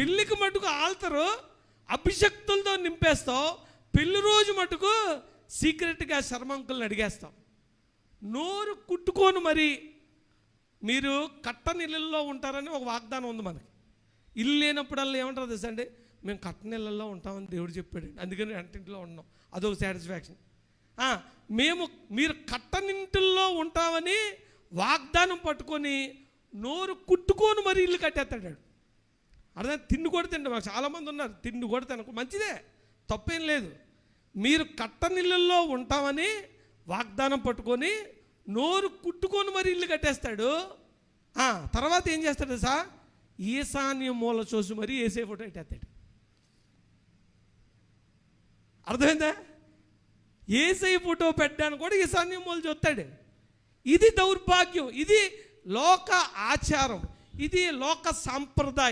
పెళ్ళికి మటుకు ఆల్తరు అభిషక్తులతో నింపేస్తావు పెళ్ళి రోజు మటుకు సీక్రెట్గా శర్మంకుల్ని అడిగేస్తాం. నోరు కుట్టుకోను మరి. మీరు కట్టనిళ్ళల్లో ఉంటారని ఒక వాగ్దానం ఉంది మనకి. ఇల్లు లేనప్పుడల్లా ఏమంటారు తెలుసండి మేము కట్టనిళ్ళల్లో ఉంటామని దేవుడు చెప్పాడు అందుకని అంటింట్లో ఉన్నాం. అదొక సాటిస్ఫాక్షన్ మేము మీరు కట్టనింటిల్లో ఉంటామని వాగ్దానం పట్టుకొని నోరు కుట్టుకొని మరి ఇల్లు కట్టేస్తాడు. అర్థం తిండి కూడా తిండి మాకు చాలామంది ఉన్నారు. తిండి కూడా తినకు మంచిదే. తప్పేం లేదు. మీరు కట్టనిళ్ళల్లో ఉంటామని వాగ్దానం పట్టుకొని నోరు కుట్టుకొని మరి ఇల్లు కట్టేస్తాడు. తర్వాత ఏం చేస్తాడు సా ఈశాన్య మూల చూసి మరి ఏసే ఫోటో పెట్టేస్తాడు. అర్థమైందా? ఏసై ఫోటో పెట్టడానికి కూడా ఈశాన్య మూల చూస్తాడు. ఇది దౌర్భాగ్యం. ఇది లోక ఆచారం. ఇది లోక సాంప్రదాయం.